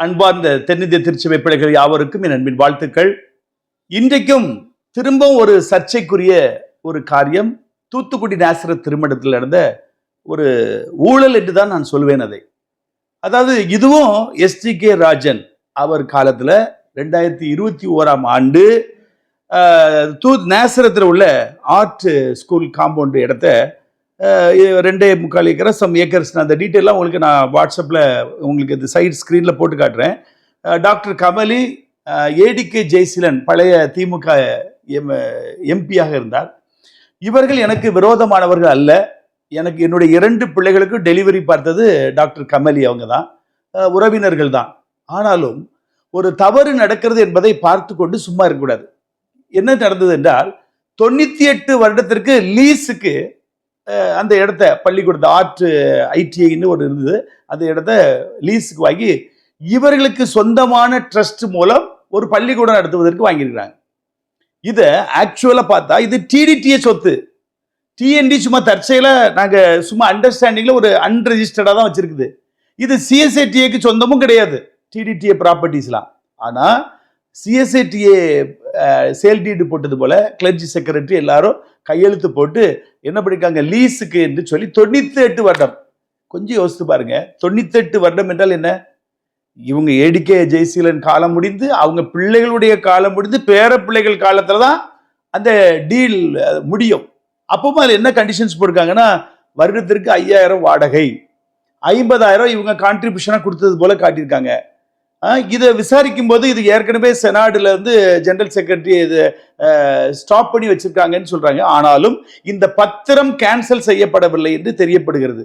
அன்பார்ந்த தென்னிந்திய திருச்சபை பிள்ளைகள் யாவருக்கும் என் அன்பின் வாழ்த்துக்கள். இன்றைக்கும் திரும்பவும் ஒரு சர்ச்சைக்குரிய ஒரு காரியம். தூத்துக்குடி நேசர திருமணத்தில் நடந்த ஒரு ஊழல் என்று தான் நான் சொல்வேன் அதை. அதாவது இதுவும் எஸ்டி கே ராஜன் அவர் காலத்தில் ரெண்டாயிரத்தி இருபத்தி ஓராம் ஆண்டு தூத் தூ நேசரத்தில் உள்ள ஆர்ட் ஸ்கூல் காம்பவுண்டு இடத்த ரெண்டே முக்கால் ஏக்கர் சம் ஏக்கர்ஸ் அந்த டீட்டெயிலாம் உங்களுக்கு நான் வாட்ஸ்அப்பில் உங்களுக்கு இந்த சைட் ஸ்க்ரீனில் போட்டு காட்டுறேன். டாக்டர் கமலி ஏடிகே ஜெய்சிலன் பழைய திமுக எம் எம்பியாக இருந்தார். இவர்கள் எனக்கு விரோதமானவர்கள் அல்ல. எனக்கு என்னுடைய இரண்டு பிள்ளைகளுக்கும் டெலிவரி பார்த்தது டாக்டர் கமலி அவங்க தான். உறவினர்கள் தான். ஆனாலும் ஒரு தவறு நடக்கிறது என்பதை பார்த்து கொண்டு சும்மா இருக்கக்கூடாது. என்ன நடந்தது என்றால் தொண்ணூற்றி எட்டு வருடத்திற்கு லீஸுக்கு அந்த இடத்த பள்ளிக்கூடத்தை ஆர்ட் ஐடிஐன்னு ஒரு இருந்தது. அந்த இடத்த லீஸுக்கு வாங்கி இவர்களுக்கு சொந்தமான ட்ரஸ்ட் மூலம் ஒரு பள்ளிக்கூடம் நடத்துவதற்கு வாங்கியிருக்கிறாங்க. இதை ஆக்சுவலாக பார்த்தா இது டிடிடிஏ சொத்து. டிஎன்டி சும்மா தற்செயலாக நாங்கள் சும்மா அண்டர்ஸ்டாண்டிங்கில் ஒரு அன்ரெஜிஸ்டர்டாக தான் வச்சுருக்குது. இது சிஎஸ்ஐடிஏக்கு சொந்தமும் கிடையாது. டிடிடிஏ ப்ராப்பர்ட்டிஸ்லாம் ஆனால் சிஎஸ்ஐடிஏ சேல் டீடு போட்டது போல கிளர்ஜி செக்ரட்டரி எல்லாரும் கையெழுத்து போட்டு என்ன பண்ணிருக்காங்க? லீஸுக்கு என்று சொல்லி தொண்ணூத்தி எட்டு வருடம். கொஞ்சம் யோசித்து பாருங்க. தொண்ணூத்தி எட்டு வருடம் என்றால் என்ன? இவங்க ஏடிகே ஜெய்சீலன் காலம் முடிந்து அவங்க பிள்ளைகளுடைய காலம் முடிந்து பேர பிள்ளைகள் காலத்துல தான் அந்த டீல் முடியும். அப்பவும் அதில் என்ன கண்டிஷன்ஸ் போட்டிருக்காங்கன்னா வருடத்திற்கு ஐயாயிரம் வாடகை. ஐம்பதாயிரம் இவங்க கான்ட்ரிபியூஷனாக கொடுத்தது போல காட்டியிருக்காங்க. இதை விசாரிக்கும் போது இது ஏற்கனவே செனாடுல இருந்து ஜெனரல் செக்ரட்டரி இது ஸ்டாப் பண்ணி வச்சிருக்காங்கன்னு சொல்றாங்க. ஆனாலும் இந்த பத்திரம் கேன்சல் செய்யப்படவில்லை என்று தெரியப்படுகிறது.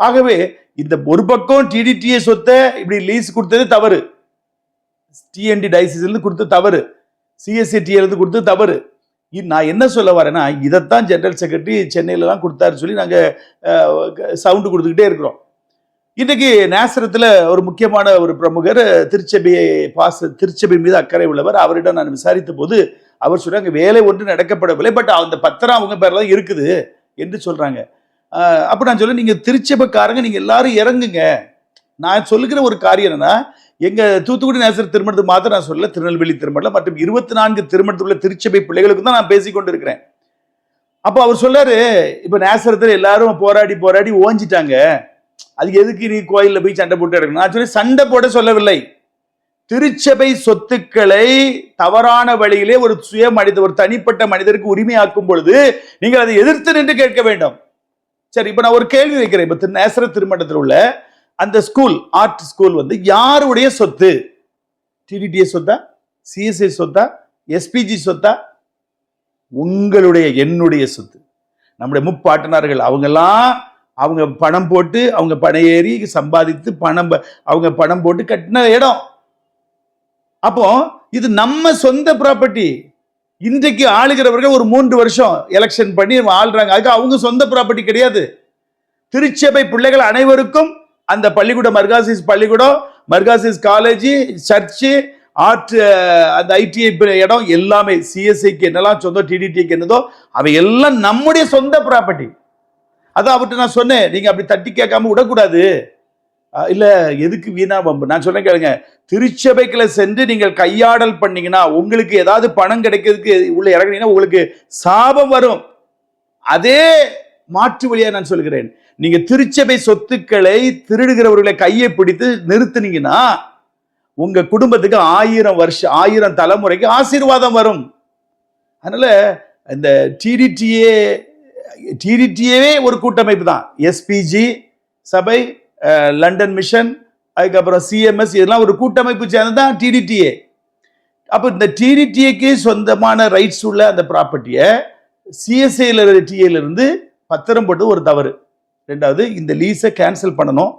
ஆகவே இந்த ஒரு பக்கம் டிடிடிஏ சொத்தை இப்படி லீஸ் கொடுத்தது தவறு. டிஎன்டி டைசிஸ்லேருந்து கொடுத்தது தவறு. சிஎஸ்சிடிஏ இருந்து கொடுத்தது தவறு. நான் என்ன சொல்ல வரேன்னா இதைத்தான் ஜெனரல் செக்ரட்டரி சென்னையிலலாம் கொடுத்தாரு சொல்லி நாங்கள் சவுண்டு கொடுத்துக்கிட்டே இருக்கிறோம். இன்றைக்கி நேசரத்தில் ஒரு முக்கியமான ஒரு பிரமுகர் திருச்சபையை பாச திருச்சபை மீது அக்கறை உள்ளவர். அவரிடம் நான் விசாரித்த போது அவர் சொல்கிறாங்க வேலை ஒன்று நடக்கப்படவில்லை பட் அந்த பத்திரம் அவங்க பேரில் தான் இருக்குது என்று சொல்கிறாங்க அப்போ நான் சொல்ல நீங்கள் திருச்சபைக்காரங்க நீங்கள் எல்லாரும் இறங்குங்க. நான் சொல்லுகிற ஒரு காரியம் என்னன்னா எங்கள் தூத்துக்குடி நேசர் திருமணத்துக்கு மாத்திரம் நான் சொல்ல திருநெல்வேலி திருமணம் மற்றும் இருபத்தி நான்கு திருமணத்தில் உள்ள திருச்சபை பிள்ளைகளுக்கு தான் நான் பேசிக்கொண்டு இருக்கிறேன் அப்போ அவர் சொல்றாரு இப்போ நேசரத்தில் எல்லாரும் போராடி போராடி ஓஞ்சிட்டாங்க. அதுக்கு எதுக்கு நீ கோயிலில் போய் சண்டை போட்டு எடுக்கணும் நான் சொல்லி சண்டை போட சொல்லவில்லை. திருச்சபை சொத்துக்களை தவறான வழியிலே ஒரு சுய மனித ஒரு தனிப்பட்ட மனிதருக்கு உரிமையாக்கும் பொழுது நீங்கள் அதை எதிர்த்து நின்று கேட்க வேண்டும். சரி இப்போ நான் ஒரு கேள்வி வைக்கிறேன். இப்போ திரு- நேசர திருமணத்தில் உள்ள அந்த ஸ்கூல் ஆர்ட் ஸ்கூல் வந்து யாருடைய சொத்து? டிடிடிஏ சொத்தா? சிஎஸ்ஐ சொத்தா? எஸ்பிஜி சொத்தா? உங்களுடைய என்னுடைய சொத்து. நம்முடைய முப்பாட்டனார்கள் அவங்கெல்லாம் அவங்க பணம் போட்டு அவங்க பணம் ஏறி சம்பாதித்து பணம் அவங்க பணம் போட்டு கட்டின இடம். அப்போ இது நம்ம சொந்த ப்ராப்பர்ட்டி இன்றைக்கு ஆளுகிறவர்கள் ஒரு மூன்று வருஷம் எலெக்ஷன் பண்ணி ஆள்றாங்க. அதுக்கு அவங்க சொந்த ப்ராப்பர்ட்டி கிடையாது. திருச்சபை பிள்ளைகள் அனைவருக்கும் அந்த பள்ளிக்கூடம் மர்காசிஸ் பள்ளிக்கூடம் மர்காசிஸ் காலேஜ் சர்ச்சு ஆர்ட் அந்த ஐடிஐ இடம் எல்லாமே சிஎஸ்ஐக்கு என்னெல்லாம் சொந்தம் டிடிடிக்கு என்னதோ அவை எல்லாம் நம்முடைய சொந்த ப்ராப்பர்ட்டி அதான் அவர்கிட்ட நான் சொன்னேன். நீங்க அப்படி தட்டி கேட்காம விடக்கூடாது. இல்லை இல்ல எதுக்கு வீணா வம்பு? நான் சொன்னேன் கேளுங்க. திருச்சபைக்குள்ள சென்று நீங்கள் கையாடல் பண்ணீங்கன்னா உங்களுக்கு ஏதாவது பணம் கிடைக்கிறதுக்கு உள்ள இறங்குனீங்கன்னா உங்களுக்கு சாபம் வரும். அதே மாற்று வழியா நான் சொல்கிறேன். நீங்க திருச்சபை சொத்துக்களை திருடுகிறவர்களை கையை பிடித்து நிறுத்தினீங்கன்னா உங்க குடும்பத்துக்கு ஆயிரம் வருஷம் ஆயிரம் தலைமுறைக்கு ஆசீர்வாதம் வரும். அதனால இந்த டிடிடிஏ டிடிடிஏவே ஒரு கூட்டமைப்பு தான் எஸ்பிஜி சபை லண்டன் மிஷன் அதுக்கப்புறம் சிஎம்எஸ் இதெல்லாம் ஒரு கூட்டமைப்பு சேர்ந்து தான் டிடிடிஏ அப்போ இந்த டிடிடிஏக்கு சொந்தமான ரைட்ஸ் உள்ள அந்த ப்ராப்பர்ட்டியை சிஎஸ்ஐயில் டிஏல இருந்து பத்திரம் போட்டு ஒரு தவறு. ரெண்டாவது இந்த லீஸை கேன்சல் பண்ணணும்.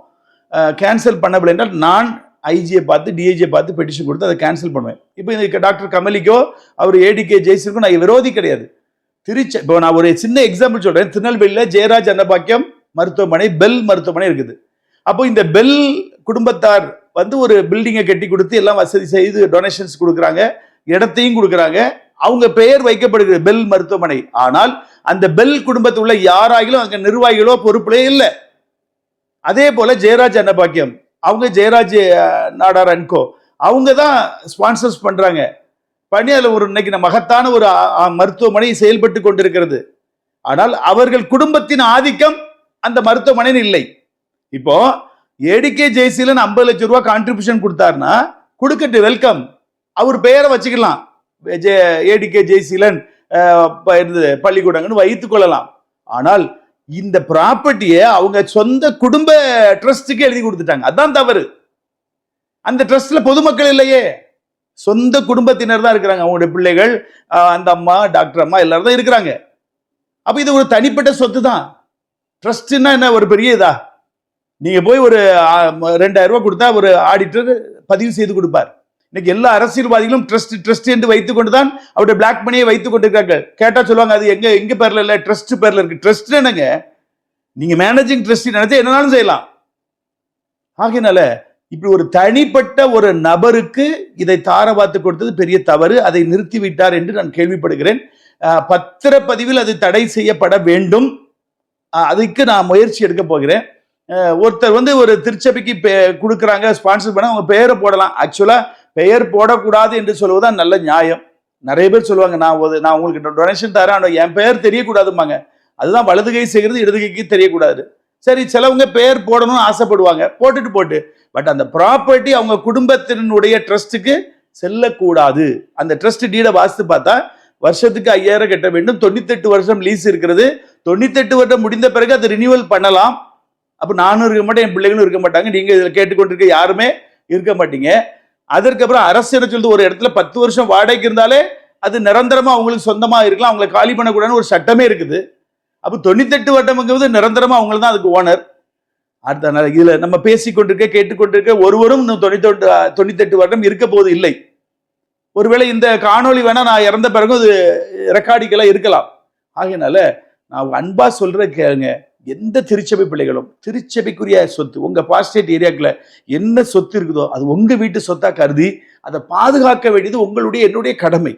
கேன்சல் பண்ணவில்லை என்றால் நான் ஐஜியை பார்த்து டிஐஜியை பார்த்து பெட்டிஷன் கொடுத்து அதை கேன்சல் பண்ணுவேன். இப்போ இந்த டாக்டர் கமலிக்கோ அவர் ஏடிகே ஜெய்சிற்கோ நான் விரோதி கிடையாது. திருச்சி இப்போ நான் ஒரு சின்ன எக்ஸாம்பிள் சொல்றேன். திருநெல்வேலியில் ஜெயராஜ் அன்னபாக்கியம் மருத்துவமனை பெல் மருத்துவமனை இருக்குது. அப்போ இந்த பெல் குடும்பத்தார் வந்து ஒரு பில்டிங்கை கட்டி கொடுத்து எல்லாம் வசதி செய்து டொனேஷன்ஸ் கொடுக்குறாங்க. இடத்தையும் கொடுக்குறாங்க. அவங்க பெயர் வைக்கப்படுகிறது பெல் மருத்துவமனை. ஆனால் அந்த பெல் குடும்பத்தில் உள்ள யாராகிலும் அங்கே நிர்வாகிகளோ பொறுப்புலே இல்லை. அதே போல ஜெயராஜ் அன்னபாக்கியம் அவங்க ஜெயராஜ் நாடார் அன்கோ அவங்க தான் ஸ்பான்சர்ஸ் பண்ணுறாங்க பண்ணி அதில் ஒரு இன்னைக்கு மகத்தான ஒரு மருத்துவமனை செயல்பட்டு கொண்டிருக்கிறது. ஆனால் அவர்கள் குடும்பத்தின் ஆதிக்கம் அந்த மருத்துவமனையில் இல்லை. இப்போ ஏடிகே ஜெய்சிலன் ஐம்பது லட்சம் ரூபா கான்ட்ரிபியூஷன் கொடுத்தாருன்னா கொடுக்கட்டு வெல்கம் அவர் பெயரை வச்சுக்கலாம். ஏடிகே ஜெய்சீலன் இருந்தது பள்ளிக்கூடங்கன்னு வைத்துக் கொள்ளலாம். ஆனால் இந்த ப்ராப்பர்ட்டியை அவங்க சொந்த குடும்ப ட்ரஸ்ட்டுக்கு எழுதி கொடுத்துட்டாங்க. அதான் தவறு. அந்த ட்ரஸ்ட்ல பொதுமக்கள் இல்லையே. சொந்த குடும்பத்தினர் தான் இருக்கிறாங்க. அவங்களுடைய பிள்ளைகள் அந்த அம்மா டாக்டர் அம்மா எல்லாரும் தான் இருக்கிறாங்க. அப்ப இது ஒரு தனிப்பட்ட சொத்து தான் ட்ரஸ்ட்னா என்ன? ஒரு பெரிய இதா? நீங்க போய் ஒரு ரெண்டாயிரம் ரூபாய் கொடுத்தா ஒரு ஆடிட்டர் பதிவு செய்து கொடுப்பார். இன்னைக்கு எல்லா அரசியல்வாதிகளும் ட்ரஸ்ட் ட்ரஸ்ட் என்று வைத்துக் கொண்டுதான் அவருடைய பிளாக் மணியை வைத்துக் கொண்டிருக்காங்க கேட்டா சொல்லுவாங்க அது எங்க எங்க பேர்ல இல்ல ட்ரஸ்ட் பேர்ல இருக்கு. ட்ரஸ்ட் என்னங்க? நீங்க மேனேஜிங் ட்ரஸ்ட் நினைச்சா என்னாலும் செய்யலாம். ஆகையினால இப்படி ஒரு தனிப்பட்ட ஒரு நபருக்கு இதை தாரவாத்து கொடுத்தது பெரிய தவறு. அதை நிறுத்திவிட்டார் என்று நான் கேள்விப்படுகிறேன். பத்திரப்பதிவில் அது தடை செய்யப்பட வேண்டும். அதுக்கு நான் முயற்சி எடுக்க போகிறேன். ஒருத்தர் வந்து ஒரு திருச்சபைக்கு பே- கொடுக்குறாங்க ஸ்பான்சர் பண்ண அவங்க பெயரை போடலாம். ஆக்சுவலா பெயர் போடக்கூடாது என்று சொல்வதுதான் நல்ல நியாயம். நிறைய பேர் சொல்லுவாங்க நான் ஒரு- நான் உங்களுக்கு டொனேஷன் தரேன். ஆனால் என் பெயர் தெரியக்கூடாதும்பாங்க. அதுதான் வலது கை செய்கிறது இடது கைக்கு தெரியக்கூடாது. சரி சிலவங்க பெயர் போடணும்னு ஆசைப்படுவாங்க. போட்டுட்டு போட்டு. பட் அந்த ப்ராப்பர்ட்டி அவங்க குடும்பத்தினுடைய ட்ரஸ்ட்டுக்கு செல்லக்கூடாது. அந்த ட்ரஸ்ட் டீடை வாசித்து பார்த்தா வருஷத்துக்கு ஐயாயிரம் கட்ட வேண்டும். தொண்ணூத்தெட்டு வருஷம் லீஸ் இருக்கிறது. தொண்ணூத்தெட்டு வருடம் முடிந்த பிறகு அது ரினியூவல் பண்ணலாம். அப்போ நானும் இருக்க மாட்டேன் என் பிள்ளைகளும் இருக்க மாட்டாங்க. நீங்க இதில் கேட்டுக்கொண்டிருக்க யாருமே இருக்க மாட்டீங்க. அதற்கப்புறம் அரசு என்ன சொல்லுது? ஒரு இடத்துல பத்து வருஷம் வாடகைக்கு இருந்தாலே அது நிரந்தரமா அவங்களுக்கு சொந்தமா இருக்கலாம். அவங்களை காலி பண்ணக்கூடாதுன்னு ஒரு சட்டமே இருக்குது. அப்போ தொண்ணூத்தெட்டு வருடம்ங்கிறது நிரந்தரமா அவங்க தான் அதுக்கு ஓனர் அடுத்த நாள் இதுல நம்ம பேசிக்கொண்டிருக்க கேட்டுக்கொண்டிருக்க ஒருவரும் இன்னும் தொண்ணூத்தெட்டு தொண்ணூத்தெட்டு வருடம் இருக்க போது இல்லை. ஒருவேளை இந்த காணொளி வேணா நான் இறந்த பிறகு அது ரெக்கார்டிக்கெல்லாம் இருக்கலாம். ஆகையினால நான் அன்பா சொல்ற கேளுங்க எந்த திருச்சபை பிள்ளைகளும் திருச்சபைக்குரிய சொத்து உங்க பாஸ்டேட் ஏரியாக்குள்ள என்ன சொத்து இருக்குதோ அது உங்க வீட்டு சொத்தா கருதி அதை பாதுகாக்க வேண்டியது உங்களுடைய என்னுடைய கடமை.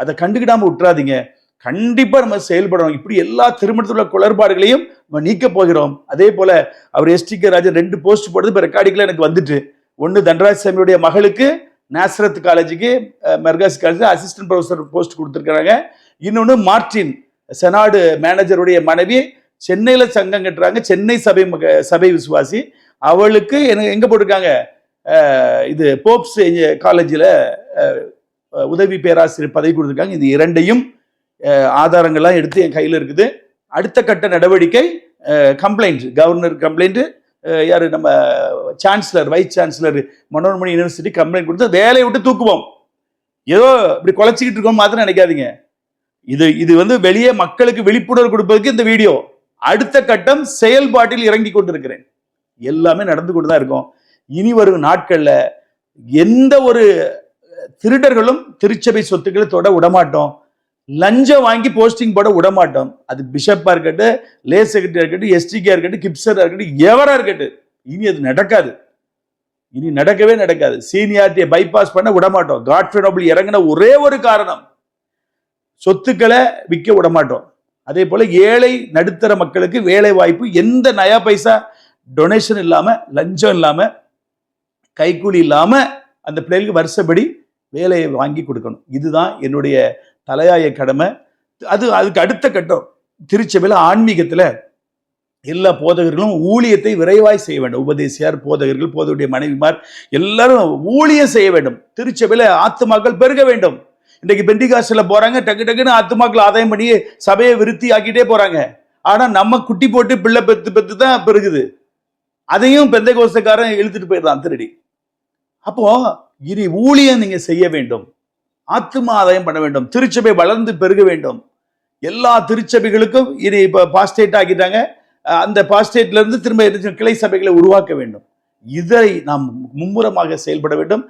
அதை கண்டுக்கிடாம விட்டுறாதீங்க. கண்டிப்பாக நம்ம செயல்படணும். இப்படி எல்லா திருமணத்தில் உள்ள குளறுபாடுகளையும் நம்ம நீக்க போகிறோம். அதே போல் அவர் எஸ்டி கே ராஜன் ரெண்டு போஸ்ட் போடுறது இப்போ ரெக்கார்டிங்கில் எனக்கு வந்துட்டு. ஒன்று தண்டராஜ் சாமியுடைய மகளுக்கு நேசரத் காலேஜுக்கு Margoschis college assistant professor post கொடுத்துருக்குறாங்க. இன்னொன்று மார்டின் செனாடு மேனேஜருடைய மனைவி சென்னையில் சங்கம் கட்டுறாங்க. சென்னை சபை மக- சபை விசுவாசி. அவளுக்கு எனக்கு எங்கே போட்டிருக்காங்க? இது போப்ஸ் காலேஜில் உதவி பேராசிரியர் பதவி கொடுத்துருக்காங்க. இது இரண்டையும் ஆதாரங்கள்லாம் எடுத்து என் கையில் இருக்குது. அடுத்த கட்ட நடவடிக்கை கம்ப்ளைண்ட் கவர்னர் கம்ப்ளைண்ட்டு யார் நம்ம chancellor vice chancellor Manonmani university complaint கொடுத்து வேலையை விட்டு தூக்குவோம். ஏதோ இப்படி குலைச்சிக்கிட்டு இருக்கோம் மாத்திரம் நினைக்காதீங்க. இது இது வந்து வெளியே மக்களுக்கு விழிப்புணர்வு கொடுப்பதற்கு இந்த வீடியோ. அடுத்த கட்டம் செயல்பாட்டில் இறங்கி கொண்டிருக்கிறேன். எல்லாமே நடந்து கொண்டு தான் இருக்கும். இனி வரும் நாட்களில் எந்த ஒரு திருடர்களும் திருச்சபை சொத்துக்களை தொட விடமாட்டோம். லஞ்சம் வாங்கி போஸ்டிங் போட விடமாட்டோம். அது பிஷப்பா இருக்கட்டும் லே செக்ரட்டரியா இருக்கட்டும் எஸ்டிகே இருக்கட்டும் கிப்சரா இருக்கட்டும் எவரா இருக்கட்டும். இனி அது நடக்காது. இனி நடக்கவே நடக்காது. சீனியாரிட்டியை பைபாஸ் பண்ண விடமாட்டோம். காட்ஃபே நோபல் இறங்கின ஒரே ஒரு காரணம். சொத்துக்களை விற்க விடமாட்டோம். அதே போல ஏழை நடுத்தர மக்களுக்கு வேலை வாய்ப்பு எந்த நயா பைசா டொனேஷன் இல்லாம லஞ்சம் இல்லாம கைக்கூலி இல்லாம அந்த பிள்ளைகளுக்கு வருஷப்படி வேலையை வாங்கி கொடுக்கணும். இதுதான் என்னுடைய தலையாய கடமை. அது அதுக்கு அடுத்த கட்டம். திருச்சபையில் ஆன்மீகத்தில் எல்லா போதகர்களும் ஊழியத்தை விரைவாய் செய்ய வேண்டும். உபதேசியார் போதகர்கள் போதகருடைய மனைவிமார் எல்லாரும் ஊழியம் செய்ய வேண்டும். திருச்சபையில் ஆத்துமாக்கள் பெருக வேண்டும். இன்றைக்கு பெண்டிகாஸ்டில் போகிறாங்க டக்கு டக்குன்னு ஆத்துமாக்கள் ஆதாயம் பண்ணி சபையை விருத்தி ஆக்கிட்டே போகிறாங்க ஆனால் நம்ம குட்டி போட்டு பிள்ளை பெத்து பெத்து தான் பெருகுது. அதையும் பெந்த கோஷக்காரன் இழுத்துட்டு போயிடலாம் திருடி. அப்போ இனி ஊழியம் நீங்கள் செய்ய வேண்டும். ஆத்தும ஆதாயம் பண்ண வேண்டும். திருச்சபை வளர்ந்து பெருக வேண்டும். எல்லா திருச்சபைகளுக்கும் இனி இப்போ பாஸ்டேட் ஆக்கிட்டாங்க. அந்த பாஸ்டேட்லேருந்து திரும்ப கிளை சபைகளை உருவாக்க வேண்டும். இதை நாம் மும்முரமாக செயல்பட வேண்டும்.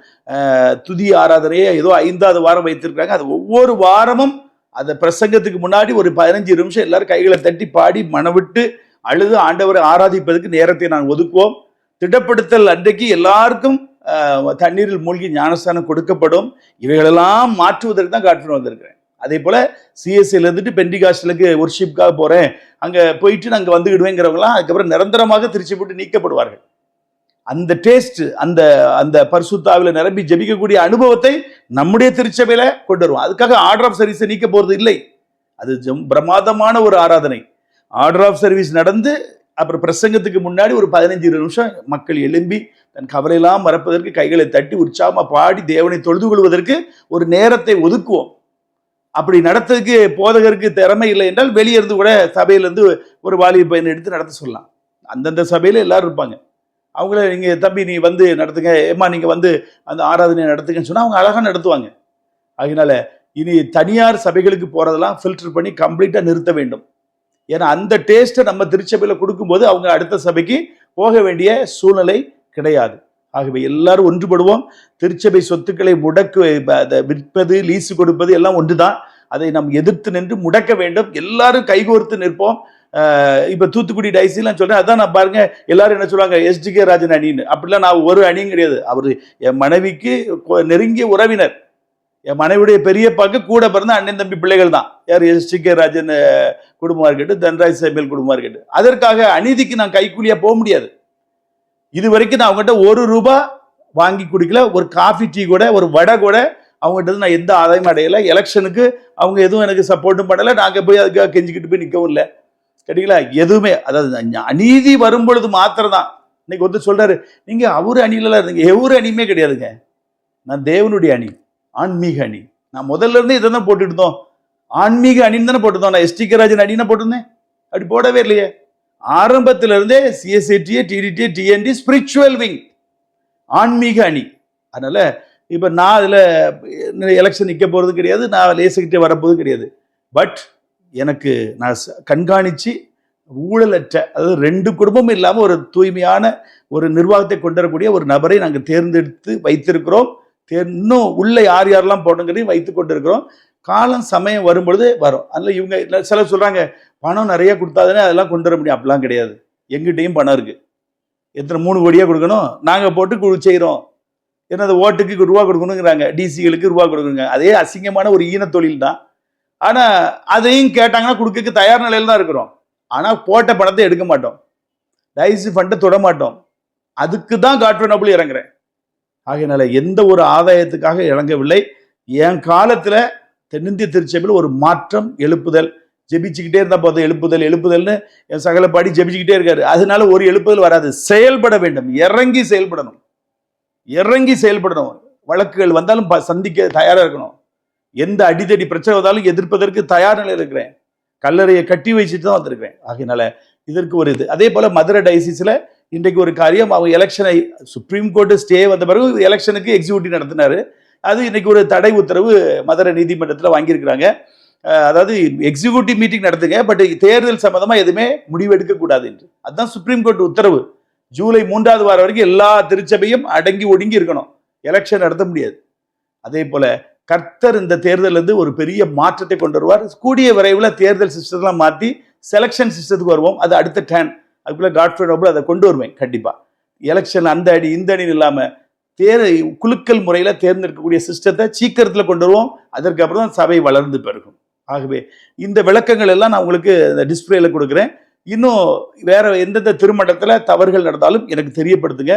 துதி ஆராதனையை ஏதோ ஐந்தாவது வாரம் வைத்திருக்கிறாங்க. அது ஒவ்வொரு வாரமும் அந்த பிரசங்கத்துக்கு முன்னாடி ஒரு பதினஞ்சு நிமிஷம் எல்லாரும் கைகளை தட்டி பாடி மனவிட்டு அழுது ஆண்டவரை ஆராதிப்பதற்கு நேரத்தை நான் ஒதுக்குவோம். திடப்படுத்தல் அன்றைக்கு எல்லாருக்கும் தண்ணீரில் மூழ்கி ஞானஸ்தானம் கொடுக்கப்படும். இவைகளெல்லாம் மாற்றுவதற்கு தான் காட்டு வந்திருக்கிறேன். அதே போல் சிஎஸ்சில இருந்துட்டு பெண்டிகாஸ்டலுக்கு ஒர்ஷிப்காக போகிறேன் அங்கே போயிட்டு நான் அங்கே வந்துக்கிடுவேங்கிறவங்களாம் அதுக்கப்புறம் நிரந்தரமாக திருச்சி போட்டு நீக்கப்படுவார்கள். அந்த டேஸ்ட் அந்த அந்த பரிசுத்தாவில் நிரம்பி ஜெபிக்கக்கூடிய அனுபவத்தை நம்முடைய திருச்சபையில் கொண்டு வருவோம். அதுக்காக ஆர்டர் ஆஃப் சர்வீஸை நீக்க போகிறது இல்லை. அது ஜம்- பிரமாதமான ஒரு ஆராதனை. ஆர்டர் ஆஃப் சர்வீஸ் நடந்து அப்புறம் பிரசங்கத்துக்கு முன்னாடி ஒரு பதினஞ்சு இருபது நிமிஷம் மக்கள் எழும்பி தன் கவலையெல்லாம் மறப்பதற்கு கைகளை தட்டி உற்சாகமாக பாடி தேவனை தொழுது கொள்வதற்கு ஒரு நேரத்தை ஒதுக்குவோம். அப்படி நடத்துறதுக்கு போதகருக்கு திறமை இல்லை என்றால் வெளியே இருந்து கூட சபையிலேருந்து ஒரு வாலிப பையனை எடுத்து நடத்த சொல்லலாம். அந்தந்த சபையில் எல்லாரும் இருப்பாங்க. அவங்கள நீங்கள் தம்பி நீ வந்து நடத்துங்க. ஏம்மா நீங்கள் வந்து அந்த ஆராதனை நடத்துங்கன்னு சொன்னால் அவங்க அழகாக நடத்துவாங்க. அதனால இனி தனியார் சபைகளுக்கு போகிறதெல்லாம் ஃபில்டர் பண்ணி கம்ப்ளீட்டாக நிறுத்த வேண்டும். ஏன்னா அந்த டேஸ்ட்டை நம்ம திருச்சபையில் கொடுக்கும்போது அவங்க அடுத்த சபைக்கு போக வேண்டிய சூழ்நிலை கிடையாது. ஆகவே எல்லாரும் ஒன்றுபடுவோம். திருச்சபை சொத்துக்களை முடக்கு அதை விற்பது லீஸு கொடுப்பது எல்லாம் ஒன்றுதான். அதை நாம் எதிர்த்து நின்று முடக்க வேண்டும். எல்லாரும் கைகோர்த்து நிற்போம். இப்போ தூத்துக்குடி டைசிலாம் சொல்கிறேன் அதான் நான் பாருங்கள் எல்லாரும் என்ன சொல்லுவாங்க எஸ்டிகே ராஜன் அணின்னு அப்படிலாம் நான் ஒரு அணியும் கிடையாது. அவர் என் மனைவிக்கு கொ- நெருங்கிய உறவினர். என் மனைவியுடைய பெரிய பங்கு கூட பிறந்த அண்ணன் தம்பி பிள்ளைகள் தான். யார்? எஸ்டிகே ராஜன் குடும்பமாக இருக்கட்டும் தன்ராஜ் சேமியல் குடும்பமாக இருக்கட்டும். அதற்காக அநீதிக்கு நான் கைக்கூலியாக போக முடியாது. இது வரைக்கும் நான் அவங்ககிட்ட ஒரு ரூபா வாங்கி குடிக்கல ஒரு காஃபி டீ கூட ஒரு வடை கூட அவங்ககிட்ட நான் எந்த ஆதாயமும் அடையலை. எலெக்ஷனுக்கு அவங்க எதுவும் எனக்கு சப்போர்ட்டும் பண்ணலை. நாங்கள் போய் அதுக்காக கெஞ்சிக்கிட்டு போய் நிற்கவும் இல்லை. கேட்டீங்களா எதுவுமே அதாவது அநீதி வரும்பொழுது மாத்திரம் தான் இன்னைக்கு வந்து சொல்கிறாரு நீங்கள் அவரு அணியிலலாம் இருந்தீங்க. எவ்வளோ அணியுமே கிடையாதுங்க. நான் தேவனுடைய அணி ஆன்மீக அணி. நான் முதல்ல இருந்து இதை தான் போட்டுட்டு இருந்தோம். ஆன்மீக அணின்னு தானே போட்டிருந்தோம். நான் எஸ்டி ராஜன் அணின்னு போட்டிருந்தேன். அப்படி போடவே இல்லையே. ஆரம்பத்திலிருந்தே இருந்தே டிடிடி டிஎன்டி ஸ்பிரிச்சுவல் விங் ஆன்மீக அணி. அதனால் இப்போ நான் அதில் எலெக்ஷன் நிற்க போகிறது கிடையாது நான் லேசுக்கிட்டே வரப்போதும் கிடையாது. பட் எனக்கு நான் ச- கண்காணிச்சு ஊழலற்ற அதாவது ரெண்டு குடும்பமும் இல்லாமல் ஒரு தூய்மையான ஒரு நிர்வாகத்தை கொண்டு வரக்கூடிய ஒரு நபரை நாங்கள் தேர்ந்தெடுத்து வைத்திருக்கிறோம். தேர் இன்னும் உள்ளே யார் யாரெல்லாம் போடணுங்கிறதையும் வைத்து கொண்டிருக்கிறோம். காலம் சமயம் வரும்பொழுது வரும். அதில் இவங்க சில சிலர் பணம் நிறைய கொடுத்தாதானே அதெல்லாம் கொண்டு வர முடியும். அப்படிலாம் கிடையாது. எங்கிட்டையும் பணம் இருக்கு. எத்தனை மூணு கோடியாக கொடுக்கணும்? நாங்கள் போட்டு குழு செய்கிறோம் ஏன்னா அந்த ஓட்டுக்கு ரூபா கொடுக்கணுங்கிறாங்க. டிசிகளுக்கு ரூபா கொடுக்குங்க அதே அசிங்கமான ஒரு ஈன தொழில் தான். ஆனால் அதையும் கேட்டாங்கன்னா கொடுக்க தயார் நிலையில் தான் இருக்கிறோம். ஆனால் போட்ட பணத்தை எடுக்க மாட்டோம். டைசி ஃபண்டை தொட மாட்டோம். அதுக்கு தான் காட்வனபிள் இறங்குறேன். ஆகையினால எந்த ஒரு ஆதாயத்துக்காக இறங்கவில்லை. என் காலத்தில் தென்னிந்திய திருச்சபையில் ஒரு மாற்றம் எழுப்புதல் ஜெபிச்சுக்கிட்டே இருந்தால் போதும் எழுப்புதல் எழுப்புதல்னு என் சகல பாடி ஜெபிச்சுக்கிட்டே இருக்காரு. அதனால ஒரு எழுப்புதல் வராது. செயல்பட வேண்டும். இறங்கி செயல்படணும். இறங்கி செயல்படணும். வழக்குகள் வந்தாலும் ப- சந்திக்க தயாராக இருக்கணும். எந்த அடித்தடி பிரச்சனை வந்தாலும் எதிர்ப்பதற்கு தயார் நிலையில் இருக்கிறேன். கல்லறையை கட்டி வச்சுட்டு தான் வந்திருக்கிறேன். ஆகையினால இதற்கு ஒரு இது. அதே போல மதுரை டைசிஸில் இன்றைக்கு ஒரு காரியம். அவங்க எலெக்ஷனை சுப்ரீம் கோர்ட்டு ஸ்டே வந்த பிறகு எலெக்ஷனுக்கு எக்ஸிக்யூட்டிவ் நடத்தினார். அது இன்னைக்கு ஒரு தடை உத்தரவு மதுரை நீதிமன்றத்தில் வாங்கியிருக்கிறாங்க. அதாவது எக்ஸிக்யூட்டிவ் மீட்டிங் நடத்துங்க பட் தேர்தல் சம்மந்தமாக எதுவுமே முடிவெடுக்க கூடாது என்று. அதுதான் சுப்ரீம் கோர்ட் உத்தரவு. ஜூலை மூன்றாவது வாரம் வரைக்கும் எல்லா திருச்சபையும் அடங்கி ஒடுங்கி இருக்கணும். எலெக்ஷன் நடத்த முடியாது. அதே போல கர்த்தர் இந்த தேர்தலிலிருந்து ஒரு பெரிய மாற்றத்தை கொண்டு வருவார். கூடிய விரைவில் தேர்தல் சிஸ்டத்தெல்லாம் மாற்றி செலெக்ஷன் சிஸ்டத்துக்கு வருவோம். அது அடுத்த டேன் அதுக்குள்ள காட்ஃபே நோபல் அதை கொண்டு வருவேன் கண்டிப்பா. எலெக்ஷன் அந்த அடி இந்த அடின்னு இல்லாமல் தேர் குலுக்கல் முறையில் தேர்ந்தெடுக்கக்கூடிய சிஸ்டத்தை சீக்கிரத்தில் கொண்டு வருவோம். அதற்கப்புறம் தான் சபை வளர்ந்து பெருகும். ஆகவே இந்த விளக்கங்கள் எல்லாம் நான் உங்களுக்கு இந்த டிஸ்பிளேல கொடுக்குறேன். இன்னும் வேற எந்தெந்த திருமணத்தில் தவறுகள் நடந்தாலும் எனக்கு தெரியப்படுத்துங்க.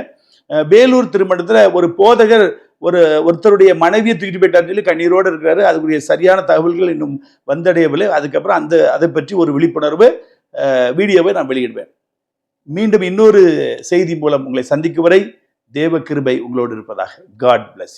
வேலூர் திருமணத்தில் ஒரு போதகர் ஒரு ஒருத்தருடைய மனைவியை தூக்கிட்டு போயிட்டாருன்னு சொல்லி கண்ணீரோடு இருக்கிறாரு. அதுக்குரிய சரியான தகவல்கள் இன்னும் வந்தடையவில்லை. அதுக்கப்புறம் அந்த அதை பற்றி ஒரு விழிப்புணர்வு வீடியோவை நான் வெளியிடுவேன். மீண்டும் இன்னொரு செய்தி மூலம் உங்களை சந்திக்கும் வரை தேவ கிருபை உங்களோடு இருப்பதாக. God bless